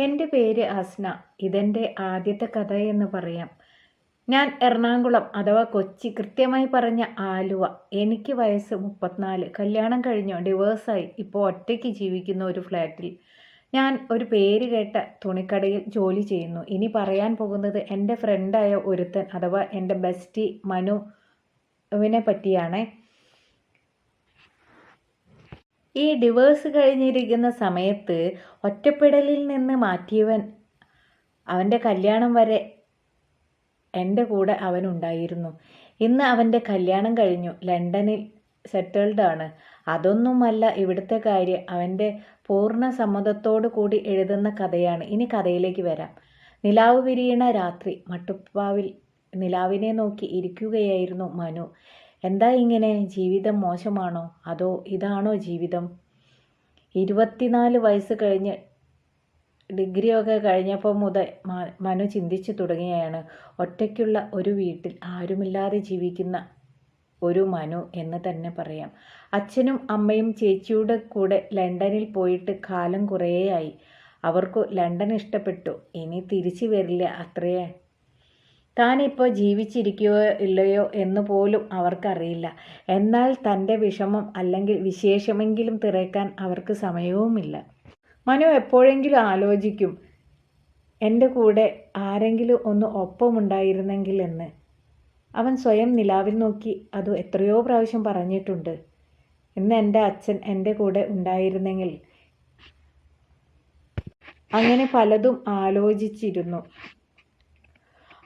എന്റെ പേര് അസ്ന. ഇതെന്റെ ആദ്യത്തെ കഥ എന്ന് പറയാം. ഞാൻ എറണാകുളം അഥവാ കൊച്ചി കൃത്യമായി പറഞ്ഞ ആലുവ. എനിക്ക് വയസ്സ് മുപ്പത്തിനാല്. കല്യാണം കഴിഞ്ഞു. ഡിവേഴ്സായി ഇപ്പോൾ ഒറ്റയ്ക്ക് ജീവിക്കുന്ന ഒരു ഫ്ലാറ്റിൽ. ഞാൻ ഒരു പേര് കേട്ട തുണിക്കടയിൽ ജോലി ചെയ്യുന്നു. ഇനി പറയാൻ പോകുന്നത് എന്റെ ഫ്രണ്ടായ ഒരുത്തൻ അഥവാ എന്റെ ബെസ്റ്റി മനുവിനെ പറ്റിയാണ്. ഈ ഡിവേഴ്സ് കഴിഞ്ഞിരിക്കുന്ന സമയത്ത് ഒറ്റപ്പെടലിൽ നിന്ന് മാറ്റിയവൻ അവന്റെ കല്യാണം വരെ എന്റെ കൂടെ അവൻ ഉണ്ടായിരുന്നു. ഇന്ന് അവന്റെ കല്യാണം കഴിഞ്ഞു. ലണ്ടനിൽ സെറ്റിൽഡ് ആണ്. അതൊന്നുമല്ല ഇവിടുത്തെ കാര്യം. അവന്റെ പൂർണ സമ്മതത്തോടു കൂടി എഴുതുന്ന കഥയാണ്. ഇനി കഥയിലേക്ക് വരാം. നിലാവ് വിരിയണ രാത്രി. മട്ടുപ്പാവിൽ നിലാവിനെ നോക്കി ഇരിക്കുകയായിരുന്നു മനു. എന്താ ഇങ്ങനെ? ജീവിതം മോശമാണോ? അതോ ഇതാണോ ജീവിതം? ഇരുപത്തിനാല് വയസ്സ് കഴിഞ്ഞ് ഡിഗ്രിയൊക്കെ കഴിഞ്ഞപ്പോൾ മുതൽ മനു ചിന്തിച്ചു തുടങ്ങിയാണ് ഒറ്റയ്ക്കുള്ള ഒരു വീട്ടിൽ ആരുമില്ലാതെ ജീവിക്കുന്ന ഒരു മനു എന്ന് തന്നെ പറയാം. അച്ഛനും അമ്മയും ചേച്ചിയുടെ കൂടെ ലണ്ടനിൽ പോയിട്ട് കാലം കുറേയായി. അവർക്ക് ലണ്ടൻ ഇഷ്ടപ്പെട്ടു. ഇനി തിരിച്ചു വരില്ല അത്രയേ താനിപ്പോൾ ജീവിച്ചിരിക്കുകയോ ഇല്ലയോ എന്ന് പോലും അവർക്കറിയില്ല. എന്നാൽ തന്റെ വിഷമം അല്ലെങ്കിൽ വിശേഷമെങ്കിലും തിരക്കാൻ അവർക്ക് സമയവുമില്ല. മനു എപ്പോഴെങ്കിലും ആലോചിക്കും എന്റെ കൂടെ ആരെങ്കിലും ഒന്ന് ഒപ്പമുണ്ടായിരുന്നെങ്കിൽ എന്ന് അവൻ സ്വയം നിലാവിൽ നോക്കി അത് എത്രയോ പ്രാവശ്യം പറഞ്ഞിട്ടുണ്ട്. ഇന്ന് എന്റെ അച്ഛൻ എന്റെ കൂടെ ഉണ്ടായിരുന്നെങ്കിൽ. അങ്ങനെ പലതും ആലോചിച്ചിരുന്നു.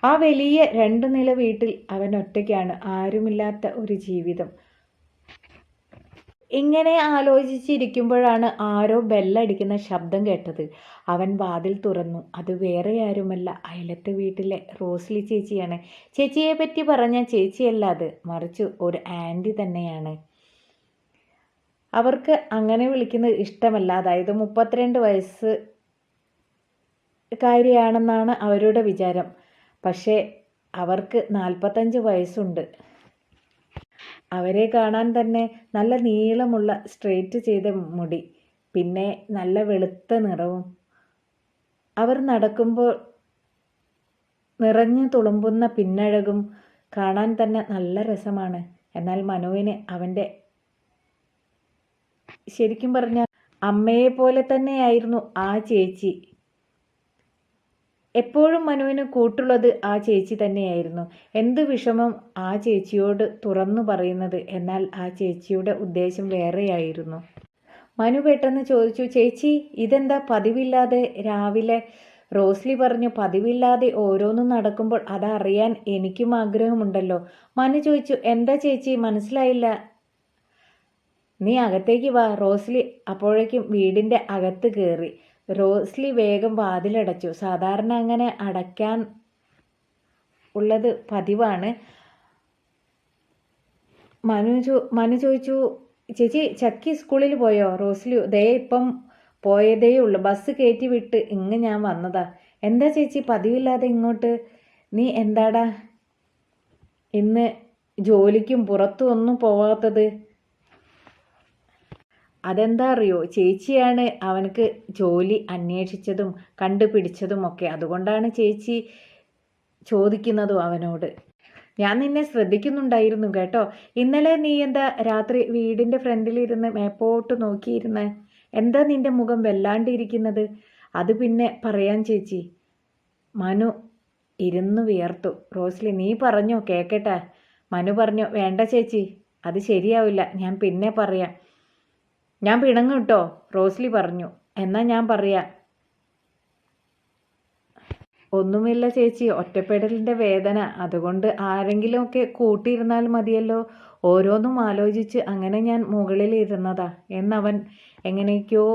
ആ വലിയ രണ്ടു നില വീട്ടിൽ അവൻ ഒറ്റയ്ക്കാണ്. ആരുമില്ലാത്ത ഒരു ജീവിതം. ഇങ്ങനെ ആലോചിച്ചിരിക്കുമ്പോഴാണ് ആരോ ബെല്ലടിക്കുന്ന ശബ്ദം കേട്ടത്. അവൻ വാതിൽ തുറന്നു. അത് വേറെ ആരുമല്ല അയലത്തെ വീട്ടിലെ റോസ്ലി ചേച്ചിയാണ്. ചേച്ചിയെ പറ്റി പറഞ്ഞ ചേച്ചിയല്ല അത്. മറിച്ച് ഒരു ആന്റി തന്നെയാണ്. അവർക്ക് അങ്ങനെ വിളിക്കുന്നത് ഇഷ്ടമല്ല. അതായത് മുപ്പത്തിരണ്ട് വയസ്സ് കാര്യമാണെന്നാണ് അവരുടെ വിചാരം. പക്ഷേ അവർക്ക് നാൽപ്പത്തഞ്ച് വയസ്സുണ്ട്. അവരെ കാണാൻ തന്നെ നല്ല നീളമുള്ള സ്ട്രെയിറ്റ് ചെയ്ത മുടി പിന്നെ നല്ല വെളുത്ത നിറവും. അവർ നടക്കുമ്പോൾ നിറഞ്ഞു തുളുമ്പുന്ന പിന്നഴകും കാണാൻ തന്നെ നല്ല രസമാണ്. എന്നാൽ മനുവിന് അവന്റെ ശരിക്കും പറഞ്ഞാൽ അമ്മയെ പോലെ തന്നെയായിരുന്നു ആ ചേച്ചി. എപ്പോഴും മനുവിന് കൂട്ടുള്ളത് ആ ചേച്ചി തന്നെയായിരുന്നു. എന്ത് വിഷമം ആ ചേച്ചിയോട് തുറന്നു പറയുന്നത് എന്നാൽ ആ ചേച്ചിയുടെ ഉദ്ദേശം വേറെയായിരുന്നു. മനു പെട്ടെന്ന് ചോദിച്ചു ചേച്ചി ഇതെന്താ പതിവില്ലാതെ രാവിലെ? റോസ്ലി പറഞ്ഞു പതിവില്ലാതെ ഓരോന്നും നടക്കുമ്പോൾ അതറിയാൻ എനിക്കും ആഗ്രഹമുണ്ടല്ലോ. മനു ചോദിച്ചു എന്താ ചേച്ചി മനസ്സിലായില്ല? നീ അകത്തേക്ക് വാ. റോസ്ലി അപ്പോഴേക്കും വീടിന്റെ അകത്ത് കയറി. റോസ്ലി വേഗം വാതിലടച്ചു. സാധാരണ അങ്ങനെ അടയ്ക്കാൻ ഉള്ളത് പതിവാണ്. മനു ചോ മനു ചോദിച്ചു ചേച്ചി ചക്കി സ്കൂളിൽ പോയോ? റോസ്ലി ദേ ഇപ്പം പോയതേ ഉള്ളൂ. ബസ് കയറ്റി വിട്ട് ഇങ്ങ് ഞാൻ വന്നതാ. എന്താ ചേച്ചി പതിവില്ലാതെ ഇങ്ങോട്ട്? നീ എന്താടാ? ഇന്ന് ജോലിക്കും പുറത്തും ഒന്നും പോവാത്തത്? അതെന്താ അറിയോ? ചേച്ചിയാണ് അവനക്ക് ജോലി അന്വേഷിച്ചതും കണ്ടുപിടിച്ചതും ഒക്കെ. അതുകൊണ്ടാണ് ചേച്ചി ചോദിക്കുന്നതും അവനോട്. ഞാൻ നിന്നെ ശ്രദ്ധിക്കുന്നുണ്ടായിരുന്നു കേട്ടോ. ഇന്നലെ നീ എന്താ രാത്രി വീടിന്റെ ഫ്രണ്ടിലിരുന്ന് മേപ്പോട്ട് നോക്കിയിരുന്ന്? എന്താ നിന്റെ മുഖം വല്ലാണ്ടിരിക്കുന്നത്? അത് പിന്നെ പറയാൻ ചേച്ചി. മനു ഇരുന്ന് വിയർത്തു. റോസ്ലി നീ പറഞ്ഞോ കേക്കട്ടെ? മനു പറഞ്ഞു വേണ്ട ചേച്ചി അത് ശരിയാവില്ല. ഞാൻ പിന്നെ പറയാം. ഞാൻ പിണങ്ങും കേട്ടോ റോസ്ലി പറഞ്ഞു. എന്നാൽ ഞാൻ പറയാം. ഒന്നുമില്ല ചേച്ചി ഒറ്റപ്പെടലിന്റെ വേദന. അതുകൊണ്ട് ആരെങ്കിലുമൊക്കെ കൂട്ടിയിരുന്നാൽ മതിയല്ലോ. ഓരോന്നും ആലോചിച്ച് അങ്ങനെ ഞാൻ മുകളിൽ ഇരുന്നതാ എന്നവൻ എങ്ങനെയൊക്കെയോ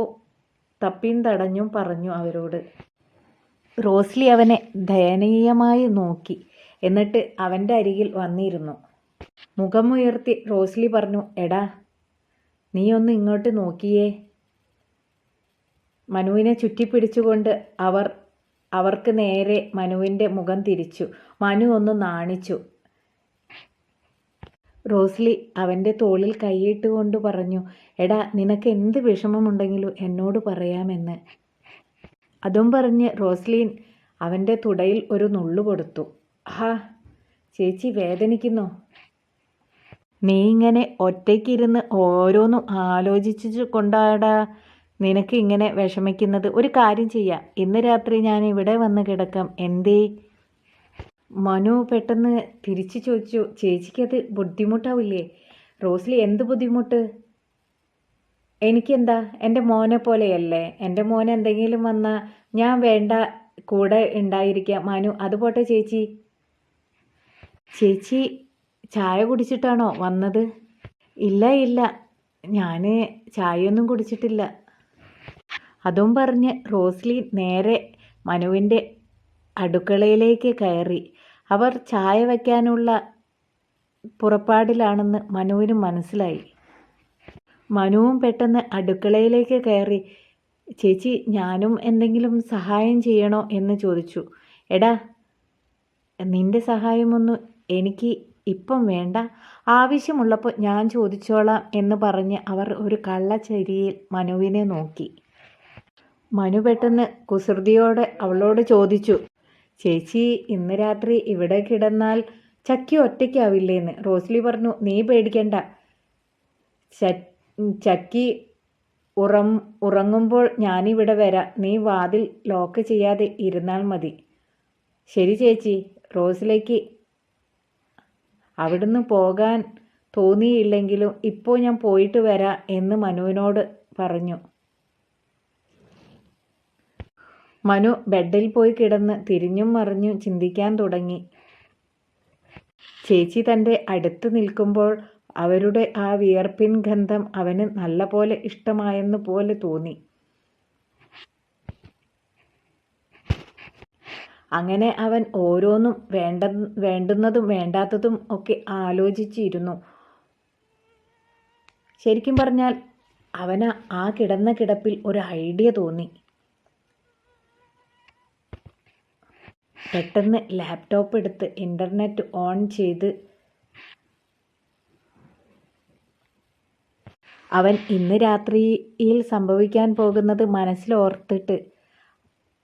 തപ്പിയും തടഞ്ഞും പറഞ്ഞു അവരോട്. റോസ്ലി അവനെ ദയനീയമായി നോക്കി എന്നിട്ട് അവന്റെ അരികിൽ വന്നിരുന്നു. മുഖമുയർത്തി റോസ്ലി പറഞ്ഞു എടാ നീ ഒന്ന് ഇങ്ങോട്ട് നോക്കിയേ. മനുവിനെ ചുറ്റിപ്പിടിച്ചുകൊണ്ട് അവർ അവർക്ക് നേരെ മനുവിന്റെ മുഖം തിരിച്ചു. മനു ഒന്ന് നാണിച്ചു. റോസ്ലി അവന്റെ തോളിൽ കൈയിട്ടുകൊണ്ട് പറഞ്ഞു എടാ നിനക്ക് എന്ത് വിഷമമുണ്ടെങ്കിലും എന്നോട് പറയാമെന്ന്. അതും പറഞ്ഞ് റോസ്ലീൻ അവന്റെ തുടയിൽ ഒരു നുള്ളു കൊടുത്തു. ആ ചേച്ചി വേദനിക്കുന്നു? നീ ഇങ്ങനെ ഒറ്റയ്ക്കിരുന്ന് ഓരോന്നും ആലോചിച്ചു കൊണ്ടാടാ നിനക്ക് ഇങ്ങനെ വിഷമിക്കുന്നത്. ഒരു കാര്യം ചെയ്യാം. ഇന്ന് രാത്രി ഞാൻ ഇവിടെ വന്ന് കിടക്കാം. എന്തേ? മനു പെട്ടെന്ന് തിരിച്ചു ചോദിച്ചു. ചേച്ചിക്കത് ബുദ്ധിമുട്ടാവില്ലേ? റോസ്ലി എന്ത് ബുദ്ധിമുട്ട്? എനിക്കെന്താ? എന്റെ മോനെ പോലെയല്ലേ? എന്റെ മോൻ എന്തെങ്കിലും വന്നാൽ ഞാൻ വേണ്ട കൂടെ ഉണ്ടായിരിക്കാം. മനു അതുപോട്ടെ ചേച്ചി. ചേച്ചി ചായ കുടിച്ചിട്ടാണോ വന്നത്? ഇല്ല ഇല്ല. ഞാൻ ചായയൊന്നും കുടിച്ചിട്ടില്ല. അതും പറഞ്ഞ് റോസ്ലി നേരെ മനുവിന്റെ അടുക്കളയിലേക്ക് കയറി. അവർ ചായ വയ്ക്കാനുള്ള പുറപ്പാടിലാണെന്ന് മനുവിന് മനസ്സിലായി. മനുവും പെട്ടെന്ന് അടുക്കളയിലേക്ക് കയറി. ചേച്ചി ഞാനും എന്തെങ്കിലും സഹായം ചെയ്യണോ? എന്ന് ചോദിച്ചു. എടാ നിന്റെ സഹായമൊന്നും എനിക്ക് ഇപ്പം വേണ്ട. ആവശ്യമുള്ളപ്പോൾ ഞാൻ ചോദിച്ചോളാം എന്ന് പറഞ്ഞ് അവർ ഒരു കള്ളച്ചരിയിൽ മനുവിനെ നോക്കി. മനു പെട്ടെന്ന് കുസൃതിയോടെ അവളോട് ചോദിച്ചു ചേച്ചി ഇന്ന് രാത്രി ഇവിടെ കിടന്നാൽ ചക്കി ഒറ്റയ്ക്കാവില്ലേന്ന്? റോസ്ലി പറഞ്ഞു നീ പേടിക്കണ്ട. ചക്കി ഉറം ഉറങ്ങുമ്പോൾ ഞാനിവിടെ വരാം. നീ വാതിൽ ലോക്ക് ചെയ്യാതെ ഇരുന്നാൽ മതി. ശരി ചേച്ചി റോസിലേക്ക് അവിടുന്ന് പോകാൻ തോന്നിയില്ലെങ്കിലും ഇപ്പോൾ ഞാൻ പോയിട്ട് വരാം എന്ന് മനുവിനോട് പറഞ്ഞു. മനു ബെഡിൽ പോയി കിടന്ന് തിരിഞ്ഞും മറിഞ്ഞും ചിന്തിക്കാൻ തുടങ്ങി. ചേച്ചി തന്റെ അടുത്ത് നിൽക്കുമ്പോൾ അവരുടെ ആ വിയർപ്പിൻ ഗന്ധം അവന് നല്ലപോലെ ഇഷ്ടമായെന്ന് പോലെ തോന്നി. അങ്ങനെ അവൻ ഓരോന്നും വേണ്ട വേണ്ടുന്നതും വേണ്ടാത്തതും ഒക്കെ ആലോചിച്ചിരുന്നു. ശരിക്കും പറഞ്ഞാൽ അവന് ആ കിടന്ന കിടപ്പിൽ ഒരു ഐഡിയ തോന്നി. പെട്ടെന്ന് ലാപ്ടോപ്പ് എടുത്ത് ഇന്റർനെറ്റ് ഓൺ ചെയ്ത് അവൻ ഇന്ന് രാത്രിയിൽ സംഭവിക്കാൻ പോകുന്നത് മനസ്സിലോർത്തിട്ട്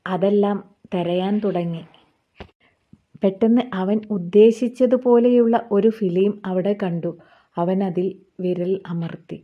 അതെല്ലാം തിരയാൻ തുടങ്ങി. പെട്ടെന്ന് അവൻ ഉദ്ദേശിച്ചതുപോലെയുള്ള ഒരു ഫിലിം അവിടെ കണ്ടു. അവൻ അതിൽ വിരൽ അമർത്തി.